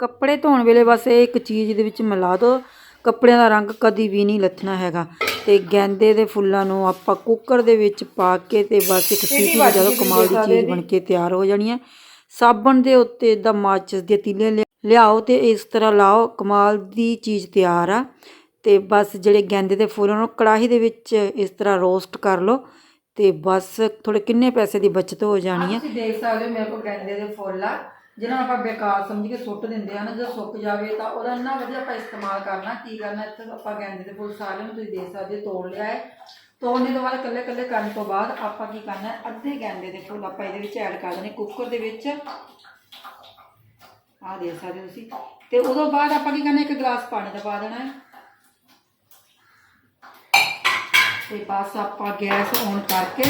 ਕੱਪੜੇ ਧੋਣ ਵੇਲੇ ਬਸ ਇਹ ਇੱਕ ਚੀਜ਼ ਦੇ ਵਿੱਚ ਮਿਲਾ ਦਿਓ ਕੱਪੜਿਆਂ ਦਾ ਰੰਗ ਕਦੀ ਵੀ ਨਹੀਂ ਲੱਥਣਾ ਹੈਗਾ। ਤੇ ਗੈਂਦੇ ਦੇ ਫੁੱਲਾਂ ਨੂੰ ਆਪਾਂ ਕੁੱਕਰ ਦੇ ਵਿੱਚ ਪਾ ਕੇ ਤੇ ਬਸ ਇੱਕ ਸੀਟੀ ਵਜਾ ਦਿਓ ਕਮਾਲ ਦੀ ਚੀਜ਼ ਬਣ ਕੇ ਤਿਆਰ ਹੋ ਜਾਣੀ ਹੈ ਸਾਬਣ ਦੇ ਉੱਤੇ ਇਦਾਂ ਮਾਚਿਸ ਦੀਆਂ ਤੀਲੀਆਂ ਲਿਆ- ਲਿਆਓ ਤੇ ਇਸ ਤਰ੍ਹਾਂ ਲਾਓ ਕਮਾਲ ਦੀ ਚੀਜ਼ ਤਿਆਰ ਆ। ਤੇ ਬਸ ਜਿਹੜੇ ਗੈਂਦੇ ਦੇ ਫੁੱਲ ਉਹਨਾਂ ਨੂੰ ਕੜਾਹੀ ਦੇ ਵਿੱਚ ਇਸ ਤਰ੍ਹਾਂ ਰੋਸਟ ਕਰ ਲਓ ਤੇ ਬਸ ਥੋੜੇ ਕਿੰਨੇ ਪੈਸੇ ਦੀ ਬਚਤ ਹੋ ਜਾਣੀ ਹੈ ਤੁਸੀਂ ਦੇਖ ਸਕਦੇ ਹੋ ਮੇਰੇ ਕੋਲ ਗੈਂਦੇ ਦੇ ਫੁੱਲ ਆ। ਜਿਹਨਾਂ ਨੂੰ ਆਪਾਂ ਬੇਕਾਰ ਸਮਝ ਕੇ ਸੁੱਟ ਦਿੰਦੇ ਆ ਨਾ, ਜਦੋਂ ਸੁੱਕ ਜਾਵੇ ਤਾਂ ਉਹਦਾ ਇੰਨਾ ਵਧੀਆ ਆਪਾਂ ਇਸਤੇਮਾਲ ਕਰਨਾ, ਕੀ ਕਰਨਾ, ਇੱਥੇ ਆਪਾਂ ਗੈਂਦੇ ਦੇ ਫੁੱਲ ਸਾਰਿਆਂ ਨੂੰ ਤੁਸੀਂ ਦੇਖ ਸਕਦੇ ਹੋ, ਤੋੜ ਲਿਆ ਹੈ। ਤੋੜਨ ਤੋਂ ਬਾਅਦ ਇਕੱਲੇ ਇਕੱਲੇ ਕਰਨ ਤੋਂ ਬਾਅਦ ਆਪਾਂ ਕੀ ਕਰਨਾ ਅੱਧੇ ਗੈਂਦੇ ਦੇ ਫੁੱਲ ਆਪਾਂ ਇਹਦੇ ਵਿੱਚ ਐਡ ਕਰ ਦੇਣੇ, ਕੁੱਕਰ ਦੇ ਵਿੱਚ। ਆਹ ਦੇਖ ਸਕਦੇ ਹੋ ਤੁਸੀਂ। ਤੇ ਉਦੋਂ ਬਾਅਦ ਆਪਾਂ ਕੀ ਕਰਨਾ, ਇੱਕ ਗਲਾਸ ਪਾਣੀ ਦਾ ਪਾ ਦੇਣਾ ਹੈ। ਤੇ ਬਸ ਆਪਾਂ ਗੈਸ ਔਨ ਕਰਕੇ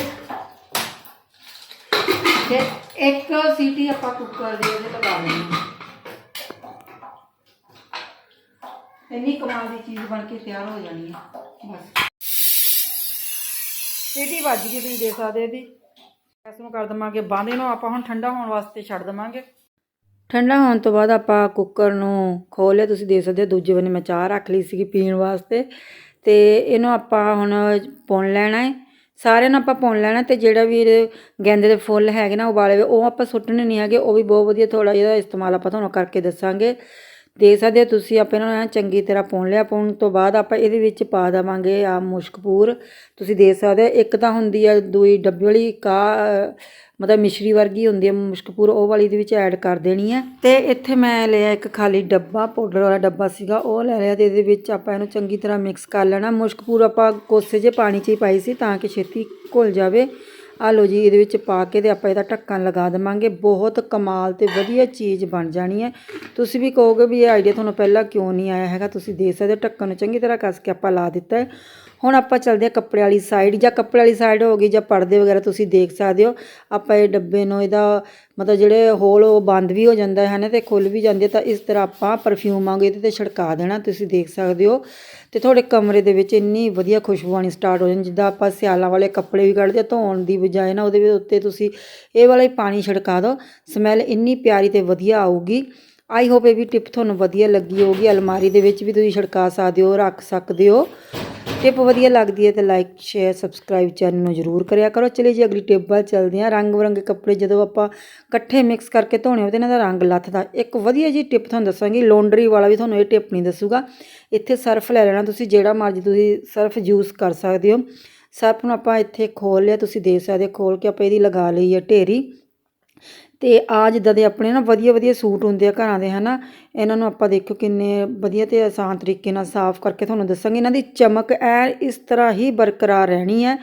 ਤੇ ਇੱਕ ਸੀਟੀ ਆਪਾਂ ਕੁੱਕਰ ਦੇ ਉਹਦੇ ਲਗਾ ਦੇਣੀ ਹੈ। ਇੰਨੀ ਕਮਾਲ ਦੀ ਚੀਜ਼ ਬਣ ਕੇ ਤਿਆਰ ਹੋ ਜਾਣੀ ਹੈ ਬਸ। ਸੀਟੀ ਵੱਜ ਗਈ ਤੁਸੀਂ ਦੇਖ ਸਕਦੇ ਇਹਦੀ। ਗੈਸ ਨੂੰ ਕਰ ਦਵਾਂਗੇ ਬੰਦ ਇਹਨੂੰ ਆਪਾਂ ਹੁਣ ਠੰਡਾ ਹੋਣ ਵਾਸਤੇ ਛੱਡ ਦਵਾਂਗੇ। ਠੰਡਾ ਹੋਣ ਤੋਂ ਬਾਅਦ ਆਪਾਂ ਕੁੱਕਰ ਨੂੰ ਖੋਲ੍ਹ ਲਿਆ ਤੁਸੀਂ ਦੇਖ ਸਕਦੇ ਹੋ ਦੂਜੇ ਬੰਨੇ ਮੈਂ ਚਾਹ ਰੱਖ ਲਈ ਸੀਗੀ ਪੀਣ ਵਾਸਤੇ। ਤੇ ਇਹਨੂੰ ਆਪਾਂ ਹੁਣ ਪੁਣ ਲੈਣਾ ਹੈ। ਸਾਰਿਆਂ ਨੂੰ ਆਪਾਂ ਪੁਣ ਲੈਣਾ ਤੇ ਜਿਹੜਾ ਵੀ ਇਹਦੇ ਗੈਂਦੇ ਦੇ ਫੁੱਲ ਹੈਗੇ ਨਾ ਉਬਾਲੇ ਹੋਏ, ਉਹ ਆਪਾਂ ਸੁੱਟਣੇ ਨਹੀਂ ਹੈਗੇ, ਉਹ ਵੀ ਬਹੁਤ ਵਧੀਆ ਥੋੜਾ ਜਿਹਾ ਇਸਤੇਮਾਲ ਆਪਾਂ ਤੁਹਾਨੂੰ ਕਰਕੇ ਦੱਸਾਂਗੇ। ਦੇਖ ਸਕਦੇ ਹੋ ਤੁਸੀਂ, ਆਪਾਂ ਇਹਨਾਂ ਨੂੰ ਚੰਗੀ ਤਰ੍ਹਾਂ ਪੁਣ ਲਿਆ ਪੁਣ ਤੋਂ ਬਾਅਦ ਆਪਾਂ ਇਹਦੇ ਵਿੱਚ ਪਾ ਦੇਵਾਂਗੇ ਆ ਮੁਸ਼ਕਪੂਰ ਤੁਸੀਂ ਦੇਖ ਸਕਦੇ ਹੋ, ਇੱਕ ਤਾਂ ਹੁੰਦੀ ਆ ਦੂਈ ਡੱਬੇ ਵਾਲੀ ਕਾ ਮਤਲਬ ਮਿਸ਼ਰੀ ਵਰਗੀ ਹੁੰਦੀ ਹੈ ਮੁਸ਼ਕਪੂਰ ਉਹ ਵਾਲੀ ਦੇ ਵਿੱਚ ਐਡ ਕਰ ਦੇਣੀ ਹੈ ਤੇ ਇੱਥੇ ਮੈਂ ਲਿਆ ਇੱਕ ਖਾਲੀ ਡੱਬਾ, ਪਾਊਡਰ ਵਾਲਾ ਡੱਬਾ ਸੀਗਾ, ਉਹ ਲੈ ਲਿਆ ਤੇ ਇਹਦੇ ਵਿੱਚ ਆਪਾਂ ਇਹਨੂੰ ਚੰਗੀ ਤਰ੍ਹਾਂ ਮਿਕਸ ਕਰ ਲੈਣਾ। ਮੁਸ਼ਕਪੂਰ ਆਪਾਂ ਕੋਸੇ ਜੇ ਪਾਣੀ 'ਚ ਹੀ ਪਾਈ ਸੀ ਤਾਂ ਕਿ ਛੇਤੀ ਘੁਲ ਜਾਵੇ। ਆ ਲੋ ਜੀ, ਇਹਦੇ ਵਿੱਚ ਪਾ ਕੇ ਤੇ ਆਪਾਂ ਇਹਦਾ ਢੱਕਣ ਲਗਾ ਦੇਵਾਂਗੇ। ਬਹੁਤ ਕਮਾਲ ਤੇ ਵਧੀਆ ਚੀਜ਼ ਬਣ ਜਾਣੀ ਹੈ। ਤੁਸੀਂ ਵੀ ਕਹੋਗੇ ਵੀ ਇਹ ਆਈਡੀਆ ਤੁਹਾਨੂੰ ਪਹਿਲਾਂ ਕਿਉਂ ਨਹੀਂ ਆਇਆ ਹੈਗਾ? ਤੁਸੀਂ ਦੇ ਸਕਦੇ ਢੱਕਣ ਨੂੰ ਚੰਗੀ ਤਰ੍ਹਾਂ ਕੱਸ ਕੇ ਆਪਾਂ ਲਾ ਦਿੱਤਾ ਹੈ। ਹੁਣ ਆਪਾਂ ਚੱਲਦੇ ਹਾਂ ਕੱਪੜੇ ਵਾਲੀ ਸਾਈਡ ਜਾਂ ਕੱਪੜੇ ਵਾਲੀ ਸਾਈਡ ਹੋ ਗਈ, ਜਾਂ ਪਰਦੇ ਵਗੈਰਾ ਤੁਸੀਂ ਦੇਖ ਸਕਦੇ ਹੋ। ਆਪਾਂ ਇਹ ਡੱਬੇ ਨੂੰ ਇਹਦਾ ਮਤਲਬ ਜਿਹੜੇ ਹੋਲ ਉਹ ਬੰਦ ਵੀ ਹੋ ਜਾਂਦਾ ਹੈ ਨਾ ਤੇ ਖੁੱਲ ਵੀ ਜਾਂਦੇ ਤਾਂ ਇਸ ਤਰ੍ਹਾਂ ਆਪਾਂ ਪਰਫਿਊਮ ਵਾਂਗ ਇਹਦੇ ਤੇ ਛਿੜਕਾ ਦੇਣਾ, ਤੁਸੀਂ ਦੇਖ ਸਕਦੇ ਹੋ। ਤੇ ਤੁਹਾਡੇ ਕਮਰੇ ਦੇ ਵਿੱਚ ਇੰਨੀ ਵਧੀਆ ਖੁਸ਼ਬੂ ਆਣੀ ਸਟਾਰਟ ਹੋ ਜਾਂਦੀ ਜਿੱਦਾਂ ਆਪਾਂ ਸਿਆਲਾਂ ਵਾਲੇ ਕੱਪੜੇ ਵੀ ਕੱਢਦੇ ਆ, ਧੋਣ ਦੀ ਬਜਾਏ ਨਾ ਉਹਦੇ ਉੱਤੇ ਤੁਸੀਂ ਇਹ ਵਾਲਾ ਹੀ ਪਾਣੀ ਛਿੜਕਾ ਦਿਓ ਸਮੈਲ ਇੰਨੀ ਪਿਆਰੀ ਤੇ ਵਧੀਆ ਆਊਗੀ। ਆਈ ਹੋਪ ਇਹ ਵੀ ਟਿਪ ਤੁਹਾਨੂੰ ਵਧੀਆ ਲੱਗੀ ਹੋਊਗੀ, ਅਲਮਾਰੀ ਦੇ ਵਿੱਚ ਵੀ ਤੁਸੀਂ ਛਿੜਕਾ ਸਕਦੇ ਹੋ, ਰੱਖ ਸਕਦੇ ਹੋ। ਟਿਪ ਵਧੀਆ ਲੱਗਦੀ ਹੈ ਤਾਂ ਲਾਈਕ ਸ਼ੇਅਰ ਸਬਸਕ੍ਰਾਈਬ ਚੈਨਲ ਨੂੰ ਜਰੂਰ ਕਰਿਆ ਕਰੋ। ਚਲੇ ਜੀ, ਅਗਲੀ ਟਿਪ ਵੱਲ ਚੱਲਦੇ ਹਾਂ। ਰੰਗ ਬਰੰਗੇ ਕੱਪੜੇ ਜਦੋਂ ਆਪਾਂ ਇਕੱਠੇ ਮਿਕਸ ਕਰਕੇ ਧੋਣੇ ਹੋਵੇ ਤੇ ਇਹਨਾਂ ਦਾ ਰੰਗ ਲੱਥਦਾ ਇੱਕ ਵਧੀਆ ਜੀ ਟਿਪ ਤੁਹਾਨੂੰ ਦੱਸਾਂਗੀ। ਲਾਂਡਰੀ ਵਾਲਾ ਵੀ ਤੁਹਾਨੂੰ ਇਹ ਟਿਪ ਨਹੀਂ ਦੱਸੂਗਾ। ਇੱਥੇ ਸਰਫ ਲੈ ਲੈਣਾ ਤੁਸੀਂ, ਜਿਹੜਾ ਮਰਜ਼ੀ ਤੁਸੀਂ ਸਰਫ ਯੂਜ਼ ਕਰ ਸਕਦੇ ਹੋ। ਸਰਫ ਨੂੰ ਆਪਾਂ ਇੱਥੇ ਖੋਲ ਲਿਆ, ਤੁਸੀਂ ਦੇਖ ਸਕਦੇ ਹੋ। ਖੋਲ ਕੇ ਆਪਾਂ ਇਹਦੀ ਲਗਾ ਲਈ ਹੈ ਢੇਰੀ। ਅਤੇ ਆ ਜਿੱਦਾਂ ਦੇ ਆਪਣੇ ਨਾ ਵਧੀਆ ਵਧੀਆ ਸੂਟ ਹੁੰਦੇ ਆ ਘਰਾਂ ਦੇ ਹੈ ਨਾ ਇਹਨਾਂ ਨੂੰ ਆਪਾਂ ਦੇਖੋ ਕਿੰਨੇ ਵਧੀਆ ਅਤੇ ਆਸਾਨ ਤਰੀਕੇ ਨਾਲ ਸਾਫ਼ ਕਰਕੇ ਤੁਹਾਨੂੰ ਦੱਸਾਂਗੇ। ਇਹਨਾਂ ਦੀ ਚਮਕ ਐ ਇਸ ਤਰ੍ਹਾਂ ਹੀ ਬਰਕਰਾਰ ਰਹਿਣੀ ਹੈ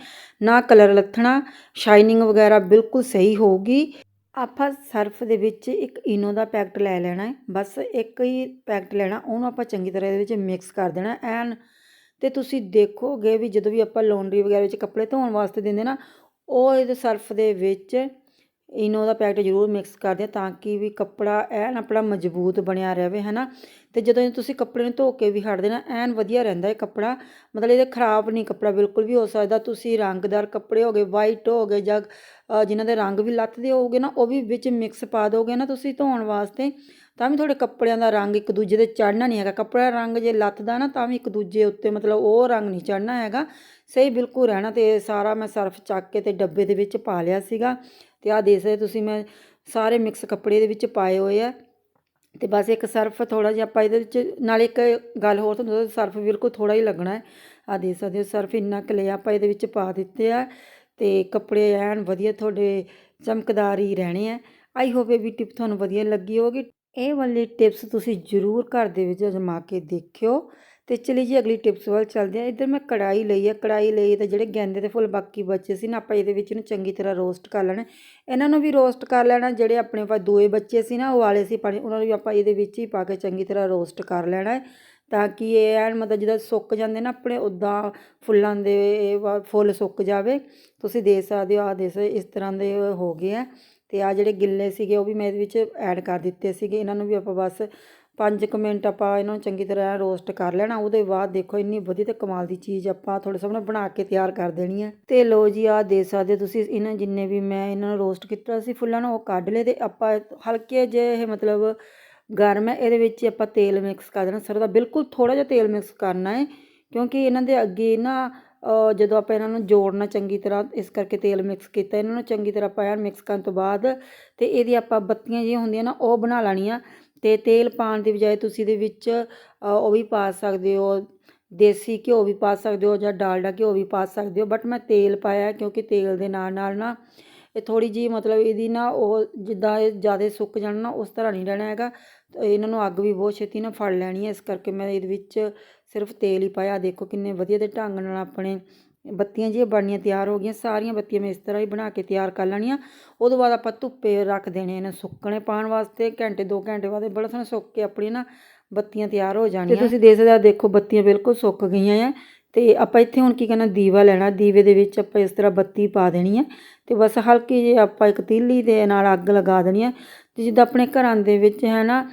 ਨਾ ਕਲਰ ਲੱਥਣਾ ਸ਼ਾਈਨਿੰਗ ਵਗੈਰਾ ਬਿਲਕੁਲ ਸਹੀ ਹੋਊਗੀ। ਆਪਾਂ ਸਰਫ ਦੇ ਵਿੱਚ ਇੱਕ ਇਨੋ ਦਾ ਪੈਕਟ ਲੈ ਲੈਣਾ ਹੈ ਬਸ ਇੱਕ ਹੀ ਪੈਕਟ ਲੈਣਾ, ਉਹਨੂੰ ਆਪਾਂ ਚੰਗੀ ਤਰ੍ਹਾਂ ਇਹਦੇ ਵਿੱਚ ਮਿਕਸ ਕਰ ਦੇਣਾ ਐਨ। ਤੇ ਤੁਸੀਂ ਦੇਖੋਗੇ ਵੀ ਜਦੋਂ ਵੀ ਆਪਾਂ ਲੌਂਡਰੀ ਵਗੈਰਾ ਵਿੱਚ ਕੱਪੜੇ ਧੋਣ ਵਾਸਤੇ ਦਿੰਦੇ ਨਾ, ਉਹ ਇਹਦੇ ਸਰਫ ਦੇ ਵਿੱਚ ਇਨੋ ਦਾ ਪੈਕਟ ਜ਼ਰੂਰ ਮਿਕਸ ਕਰਦੇ ਦਿਓ ਤਾਂ ਕਿ ਵੀ ਕੱਪੜਾ ਐਨ ਆਪਣਾ ਮਜ਼ਬੂਤ ਬਣਿਆ ਰਹੇ ਹੈ ਨਾ ਤੇ ਜਦੋਂ ਤੁਸੀਂ ਕੱਪੜੇ ਨੂੰ ਧੋ ਕੇ ਵੀ ਹਟ ਦੇਣਾ ਐਨ ਵਧੀਆ ਰਹਿੰਦਾ ਇਹ ਕੱਪੜਾ। ਮਤਲਬ ਇਹਦੇ ਖਰਾਬ ਨਹੀਂ ਕੱਪੜਾ ਬਿਲਕੁਲ ਵੀ ਹੋ ਸਕਦਾ ਤੁਸੀਂ ਰੰਗਦਾਰ ਕੱਪੜੇ ਹੋਗੇ ਵਾਈਟ ਹੋ ਗਏ ਜਾਂ ਅ, ਜਿਨ੍ਹਾਂ ਦੇ ਰੰਗ ਵੀ ਲੱਥਦੇ ਹੋਗੇ ਨਾ ਉਹ ਵੀ ਵਿੱਚ ਮਿਕਸ ਪਾ ਦੋਗੇ ਨਾ ਤੁਸੀਂ ਧੋਣ ਵਾਸਤੇ ਤਾਂ ਵੀ ਤੁਹਾਡੇ ਕੱਪੜਿਆਂ ਦਾ ਰੰਗ ਇੱਕ ਦੂਜੇ ਦੇ ਚੜ੍ਹਨਾ ਨਹੀਂ ਹੈਗਾ। ਕੱਪੜਾ ਰੰਗ ਜੇ ਲੱਥਦਾ ਨਾ ਤਾਂ ਵੀ ਇੱਕ ਦੂਜੇ ਉੱਤੇ ਮਤਲਬ ਉਹ ਰੰਗ ਨਹੀਂ ਚੜ੍ਹਨਾ ਹੈਗਾ। ਸਹੀ ਬਿਲਕੁਲ ਰਹਿਣਾ ਤੇ ਸਾਰਾ ਮੈਂ ਸਰਫ ਚੱਕ ਕੇ ਤੇ ਡੱਬੇ ਦੇ ਵਿੱਚ ਪਾ ਲਿਆ ਸੀਗਾ। ਤੇ ਆਹ ਦੇਖ ਸਕਦੇ ਤੁਸੀਂ, ਮੈਂ ਸਾਰੇ ਮਿਕਸ ਕੱਪੜੇ ਦੇ ਵਿੱਚ ਪਾਏ ਹੋਏ ਆ। ਤੇ ਬਸ ਇੱਕ ਸਰਫ ਥੋੜਾ ਜਿਹਾ ਆਪਾਂ ਇਹਦੇ ਵਿੱਚ, ਨਾਲ ਇੱਕ ਗੱਲ ਹੋਰ ਤੁਹਾਨੂੰ ਸਰਫ ਬਿਲਕੁਲ ਥੋੜਾ ਹੀ ਲੱਗਣਾ ਹੈ। ਆਹ ਦੇਖ ਸਕਦੇ ਹੋ, ਸਰਫ ਇੰਨਾ ਕੁ ਲਿਆ ਆਪਾਂ ਇਹਦੇ ਵਿੱਚ ਪਾ ਦਿੱਤੇ ਆ। ਤੇ ਕੱਪੜੇ ਐਨ ਵਧੀਆ ਤੁਹਾਡੇ ਚਮਕਦਾਰ ਹੀ ਰਹਿਣੇ ਆ। ਆਈ ਹੋਪ ਇਹ ਵੀ ਟਿਪ ਤੁਹਾਨੂੰ ਵਧੀਆ ਲੱਗੀ ਹੋਗੀ ਇਹ ਵਾਲੀ ਟਿਪਸ ਤੁਸੀਂ ਜ਼ਰੂਰ ਘਰ ਦੇ ਵਿੱਚ ਅਜਮਾ ਕੇ ਦੇਖਿਓ। ਤੇ ਚਲੀ ਜੀ ਅਗਲੀ ਟਿਪਸ ਵੱਲ ਚੱਲਦੇ ਆ ਇੱਧਰ ਮੈਂ ਕੜਾਈ ਲਈ ਆ। ਕੜਾਈ ਲਈ ਤਾਂ ਜਿਹੜੇ ਗੈਂਦੇ ਦੇ ਫੁੱਲ ਬਾਕੀ ਬਚੇ ਸੀ ਨਾ, ਆਪਾਂ ਇਹਦੇ ਵਿੱਚ ਇਹਨੂੰ ਚੰਗੀ ਤਰ੍ਹਾਂ ਰੋਸਟ ਕਰ ਲੈਣਾ। ਇਹਨਾਂ ਨੂੰ ਵੀ ਰੋਸਟ ਕਰ ਲੈਣਾ। ਜਿਹੜੇ ਆਪਣੇ ਪਾ ਦੋਏ ਬੱਚੇ ਸੀ ਨਾ, ਉਹ ਵਾਲੇ ਸੀ ਪਾਣੀ ਉਹਨਾਂ ਨੂੰ ਵੀ ਆਪਾਂ ਇਹਦੇ ਵਿੱਚ ਹੀ ਪਾ ਕੇ ਚੰਗੀ ਤਰ੍ਹਾਂ ਰੋਸਟ ਕਰ ਲੈਣਾ ਹੈ। ਤਾਂ ਕਿ ਇਹ ਐਨ ਮਤਲਬ ਜਿੱਦਾਂ ਸੁੱਕ ਜਾਂਦੇ ਨਾ ਆਪਣੇ ਉਦਾਂ ਫੁੱਲਾਂ ਦੇ ਫੁੱਲ ਸੁੱਕ ਜਾਵੇ। ਤੁਸੀਂ ਦੇ ਸਕਦੇ ਹੋ ਆ ਦੇ ਸਕਦੇ ਇਸ ਤਰ੍ਹਾਂ ਦੇ ਹੋ ਗਏ ਆ। ਤੇ ਆ ਜਿਹੜੇ ਗਿੱਲੇ ਸੀਗੇ, ਉਹ ਵੀ ਮੈਂ ਇਹਦੇ ਵਿੱਚ ਐਡ ਕਰ ਦਿੱਤੇ ਸੀਗੇ। ਇਹਨਾਂ ਨੂੰ ਵੀ ਆਪਾਂ ਬਸ 5 ਕੁ ਮਿੰਟ ਆਪਾਂ ਇਹਨਾਂ ਨੂੰ ਚੰਗੀ ਤਰ੍ਹਾਂ ਰੋਸਟ ਕਰ ਲੈਣਾ, ਉਹਦੇ ਬਾਅਦ ਦੇਖੋ ਇੰਨੀ ਵਧੀਆ ਤੇ ਕਮਾਲ ਦੀ ਚੀਜ਼ ਆਪਾਂ ਤੁਹਾਡੇ ਸਾਹਮਣੇ ਬਣਾ ਕੇ ਤਿਆਰ ਕਰ ਦੇਣੀ ਹੈ। ਤੇ ਲੋ ਜੀ ਆ ਦੇ ਸਕਦੇ ਹੋ ਤੁਸੀਂ ਇਹਨਾਂ ਜਿੰਨੇ ਵੀ ਮੈਂ ਇਹਨਾਂ ਨੂੰ ਰੋਸਟ ਕੀਤਾ ਸੀ, ਫੁੱਲਾਂ ਨੂੰ ਉਹ ਕੱਢ ਲਏ ਤੇ ਆਪਾਂ ਹਲਕੇ ਜਿਹੇ ਇਹ ਮਤਲਬ ਗਰਮ ਹੈ, ਇਹਦੇ ਵਿੱਚ ਹੀ ਆਪਾਂ ਤੇਲ ਮਿਕਸ ਕਰ ਦੇਣਾ। ਸਰੋਂ ਦਾ ਬਿਲਕੁਲ ਥੋੜਾ ਜਿਹਾ ਤੇਲ ਮਿਕਸ ਕਰਨਾ ਹੈ, ਕਿਉਂਕਿ ਇਹਨਾਂ ਦੇ ਅੱਗੇ ਨਾ ਜਦੋਂ ਆਪਾਂ ਇਹਨਾਂ ਨੂੰ ਜੋੜਨਾ ਚੰਗੀ ਤਰ੍ਹਾਂ, ਇਸ ਕਰਕੇ ਤੇਲ ਮਿਕਸ ਕੀਤਾ, ਇਹਨਾਂ ਨੂੰ ਚੰਗੀ ਤਰ੍ਹਾਂ ਆਪਾਂ ਐਨ ਮਿਕਸ ਕਰਨ ਤੋਂ ਬਾਅਦ ਤੇ ਇਹਦੀ ਆਪਾਂ ਬੱਤੀਆਂ ਜਿਹੀਆਂ ਹੁੰਦੀਆਂ ਨਾ, ਉਹ ਬਣਾ ਲੈਣੀਆਂ। ਅਤੇ ਤੇਲ ਪਾਉਣ ਦੀ ਬਜਾਏ ਤੁਸੀਂ ਇਹਦੇ ਵਿੱਚ ਉਹ ਵੀ ਪਾ ਸਕਦੇ ਹੋ, ਦੇਸੀ ਘਿਓ ਵੀ ਪਾ ਸਕਦੇ ਹੋ ਜਾਂ ਡਾਲਡਾ ਘਿਓ ਵੀ ਪਾ ਸਕਦੇ ਹੋ ਬਟ ਮੈਂ ਤੇਲ ਪਾਇਆ ਕਿਉਂਕਿ ਤੇਲ ਦੇ ਨਾਲ ਨਾਲ ਨਾ ਇਹ ਥੋੜ੍ਹੀ ਜੀ ਮਤਲਬ ਇਹਦੀ ਨਾ ਉਹ ਜਿੱਦਾਂ ਇਹ ਜ਼ਿਆਦਾ ਸੁੱਕ ਜਾਣ ਨਾ ਉਸ ਤਰ੍ਹਾਂ ਨਹੀਂ ਰਹਿਣਾ ਹੈਗਾ, ਤੇ ਇਹਨਾਂ ਨੂੰ ਅੱਗ ਵੀ ਬਹੁਤ ਛੇਤੀ ਨਾਲ ਫੜ ਲੈਣੀ ਹੈ, ਇਸ ਕਰਕੇ ਮੈਂ ਇਹਦੇ ਵਿੱਚ ਸਿਰਫ ਤੇਲ ਹੀ ਪਾਇਆ। ਦੇਖੋ ਕਿੰਨੇ ਵਧੀਆ ਦੇ ਢੰਗ ਨਾਲ ਆਪਣੇ ਬੱਤੀਆਂ ਜਿਹੀਆਂ ਬਣਨੀਆਂ ਤਿਆਰ ਹੋ ਗਈਆਂ, ਸਾਰੀਆਂ ਬੱਤੀਆਂ ਮੈਂ ਇਸ ਤਰ੍ਹਾਂ ਹੀ ਬਣਾ ਕੇ ਤਿਆਰ ਕਰ ਲੈਣੀਆਂ। ਉਹਦੇ ਬਾਅਦ ਆਪਾਂ ਧੁੱਪੇ ਰੱਖ ਦੇਣੇ ਨੇ ਸੁੱਕਣੇ ਪਾਉਣ ਵਾਸਤੇ, ਘੰਟੇ 2 ਘੰਟੇ ਬਾਅਦ ਇਹ ਬੜਾ ਸੋਹਣਾ ਸੁੱਕ ਕੇ ਆਪਣੀ ਨਾ ਬੱਤੀਆਂ ਤਿਆਰ ਹੋ ਜਾਣੀਆਂ। ਤੇ ਤੁਸੀਂ ਦੇਖ ਸਕਦੇ ਹੋ ਦੇਖੋ ਬੱਤੀਆਂ ਬਿਲਕੁਲ ਸੁੱਕ ਗਈਆਂ ਆ। ਤੇ ਆਪਾਂ ਇੱਥੇ ਹੁਣ ਕੀ ਕਰਨਾ, ਦੀਵਾ ਲੈਣਾ, ਦੀਵੇ ਦੇ ਵਿੱਚ ਆਪਾਂ ਇਸ ਤਰ੍ਹਾਂ ਬੱਤੀ ਪਾ ਦੇਣੀ ਹੈ ਤੇ ਬਸ ਹਲਕੀ ਜਿਹੀ ਆਪਾਂ ਇੱਕ ਤੀਲੀ ਦੇ ਨਾਲ ਅੱਗ ਲਗਾ ਦੇਣੀ ਹੈ ਅਤੇ ਜਿੱਦਾਂ ਆਪਣੇ ਘਰਾਂ ਦੇ ਵਿੱਚ ਹੈ ਨਾ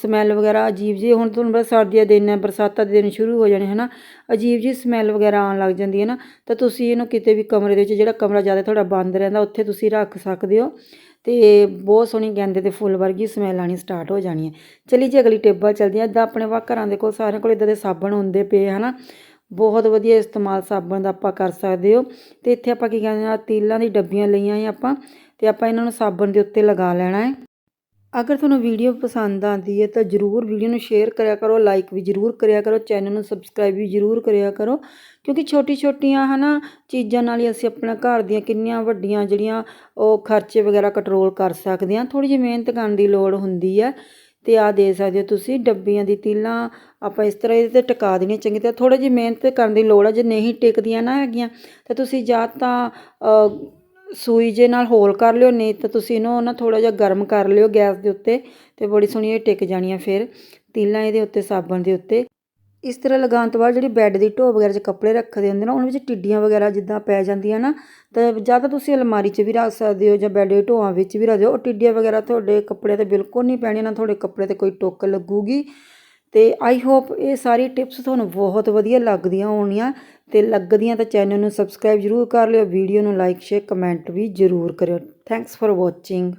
ਸਮੈਲ ਵਗੈਰਾ ਅਜੀਬ ਜਿਹੀ, ਹੁਣ ਤੁਹਾਨੂੰ ਪਤਾ ਸਰਦੀਆਂ ਦੇ ਦਿਨ ਹੈ, ਬਰਸਾਤਾਂ ਦੇ ਦਿਨ ਸ਼ੁਰੂ ਹੋ ਜਾਣੇ ਹੈ ਨਾ ਅਜੀਬ ਜਿਹੀ ਸਮੈਲ ਵਗੈਰਾ ਆਉਣ ਲੱਗ ਜਾਂਦੀ ਹੈ ਨਾ, ਤਾਂ ਤੁਸੀਂ ਇਹਨੂੰ ਕਿਤੇ ਵੀ ਕਮਰੇ ਦੇ ਵਿੱਚ, ਜਿਹੜਾ ਕਮਰਾ ਜ਼ਿਆਦਾ ਤੁਹਾਡਾ ਬੰਦ ਰਹਿੰਦਾ, ਉੱਥੇ ਤੁਸੀਂ ਰੱਖ ਸਕਦੇ ਹੋ ਅਤੇ ਬਹੁਤ ਸੋਹਣੀ ਗੈਂਦੇ ਦੇ ਫੁੱਲ ਵਰਗੀ ਸਮੈਲ ਆਣੀ ਸਟਾਰਟ ਹੋ ਜਾਣੀ ਹੈ। ਚਲੀ ਜੀ, ਅਗਲੀ ਟੇਬਲ ਚਲਦੀ ਹੈ, ਇੱਦਾਂ ਆਪਣੇ ਵਾ ਘਰਾਂ ਦੇ ਕੋਲ, ਸਾਰਿਆਂ ਕੋਲ ਇਦਾਂ ਦੇ ਸਾਬਣ ਹੁੰਦੇ ਪਏ ਹਨਾ, ਬਹੁਤ ਵਧੀਆ ਇਸਤੇਮਾਲ ਸਾਬਣ ਦਾ ਆਪਾਂ ਕਰ ਸਕਦੇ ਹੋ, ਤੇ ਇੱਥੇ ਆਪਾਂ ਕੀ ਕਹਿੰਦੇ ਆ ਤੀਲਾਂ ਦੀ ਡੱਬੀਆਂ ਲਈਆਂ ਹੈ ਆਪਾਂ ਤੇ ਆਪਾਂ ਇਹਨਾਂ ਨੂੰ ਸਾਬਣ ਦੇ ਉੱਤੇ ਲਗਾ ਲੈਣਾ ਹੈ। ਅਗਰ ਤੁਹਾਨੂੰ ਵੀਡੀਓ ਪਸੰਦ ਆਉਂਦੀ ਹੈ ਤਾਂ ਜਰੂਰ ਵੀਡੀਓ ਨੂੰ ਸ਼ੇਅਰ ਕਰਿਆ ਕਰੋ ਲਾਈਕ ਵੀ ਜਰੂਰ ਕਰਿਆ ਕਰੋ ਚੈਨਲ ਨੂੰ ਸਬਸਕ੍ਰਾਈਬ ਵੀ ਜਰੂਰ ਕਰਿਆ ਕਰੋ। ਕਿਉਂਕਿ ਛੋਟੀ ਛੋਟੀਆਂ ਹਨਾ ਚੀਜ਼ਾਂ ਨਾਲ ਹੀ ਅਸੀਂ ਆਪਣਾ ਘਰ ਦੀਆਂ ਕਿੰਨੀਆਂ ਵੱਡੀਆਂ ਜਿਹੜੀਆਂ ਉਹ ਖਰਚੇ ਵਗੈਰਾ ਕੰਟਰੋਲ ਕਰ ਸਕਦੇ ਹਾਂ। ਥੋੜੀ ਜਿਹੀ ਮਿਹਨਤ ਕਰਨ ਦੀ ਲੋੜ ਹੁੰਦੀ ਹੈ। ਤੇ ਆ ਦੇ ਸਕਦੇ ਹੋ ਤੁਸੀਂ, ਡੱਬੀਆਂ ਦੀ ਤੀਲਾਂ ਆਪਾਂ ਇਸ ਤਰ੍ਹਾਂ ਇਹਦੇ ਤੇ ਟਿਕਾ ਦੇਣੀਆਂ ਚੰਗੀ ਤਰ੍ਹਾਂ। ਥੋੜੀ ਜਿਹੀ ਮਿਹਨਤ ਕਰਨ ਦੀ ਲੋੜ ਹੈ, ਜੇ ਨਹੀਂ ਟਿਕਦੀਆਂ ਨਾ ਹੈਗੀਆਂ ਤਾਂ ਤੁਸੀਂ ਜਾਂ ਤਾਂ ਸੂਈ ਜੇ ਨਾਲ ਹੋਲ ਕਰ ਲਿਓ, ਨਹੀਂ ਤਾਂ ਤੁਸੀਂ ਇਹਨੂੰ ਨਾ ਥੋੜਾ ਜਿਹਾ ਗਰਮ ਕਰ ਲਿਓ ਗੈਸ ਦੇ ਉੱਤੇ ਤੇ ਬੜੀ ਸੋਹਣੀ ਇਹ ਟਿਕ ਜਾਣੀਆਂ ਫਿਰ। ਤੀਲਾਂ ਇਹਦੇ ਉੱਤੇ, ਸਾਬਣ ਦੇ ਉੱਤੇ। ਇਸ ਤਰ੍ਹਾਂ ਲਗਾਉਣ ਤੋਂ ਬਾਅਦ ਜਿਹੜੀ ਬੈੱਡ ਦੀ ਢੋ ਵਗੈਰਾ 'ਚ ਕੱਪੜੇ ਰੱਖਦੇ ਹੁੰਦੇ ਨਾ, ਉਹਨਾਂ ਵਿੱਚ ਟਿੱਡੀਆਂ ਵਗੈਰਾ ਜਿੱਦਾਂ ਪੈ ਜਾਂਦੀਆਂ ਨਾ, ਤਾਂ ਜਾਂ ਤਾਂ ਤੁਸੀਂ ਅਲਮਾਰੀ 'ਚ ਵੀ ਰੱਖ ਸਕਦੇ ਹੋ ਜਾਂ ਬੈੱਡ ਦੇ ਢੋਆਂ ਵਿੱਚ ਵੀ ਰੱਖ ਦਿਓ ਉਹ ਟਿੱਡੀਆਂ ਵਗੈਰਾ ਤੁਹਾਡੇ ਕੱਪੜੇ ਤੇ ਬਿਲਕੁਲ ਨਹੀਂ ਪੈਣੀਆਂ, ਨਾ ਤੁਹਾਡੇ ਕੱਪੜੇ ਤੇ ਕੋਈ ਟੁੱਕ ਲੱਗੂਗੀ। ਅਤੇ ਆਈ ਹੋਪ ਇਹ ਸਾਰੀ ਟਿਪਸ ਤੁਹਾਨੂੰ ਬਹੁਤ ਵਧੀਆ ਲੱਗਦੀਆਂ ਹੋਣੀਆਂ ਅਤੇ ਲੱਗਦੀਆਂ ਤਾਂ ਚੈਨਲ ਨੂੰ ਸਬਸਕ੍ਰਾਈਬ ਜਰੂਰ ਕਰ ਲਿਓ ਵੀਡੀਓ ਨੂੰ ਲਾਈਕ ਸ਼ੇਅਰ ਕਮੈਂਟ ਵੀ ਜਰੂਰ ਕਰਿਓ। Thanks for watching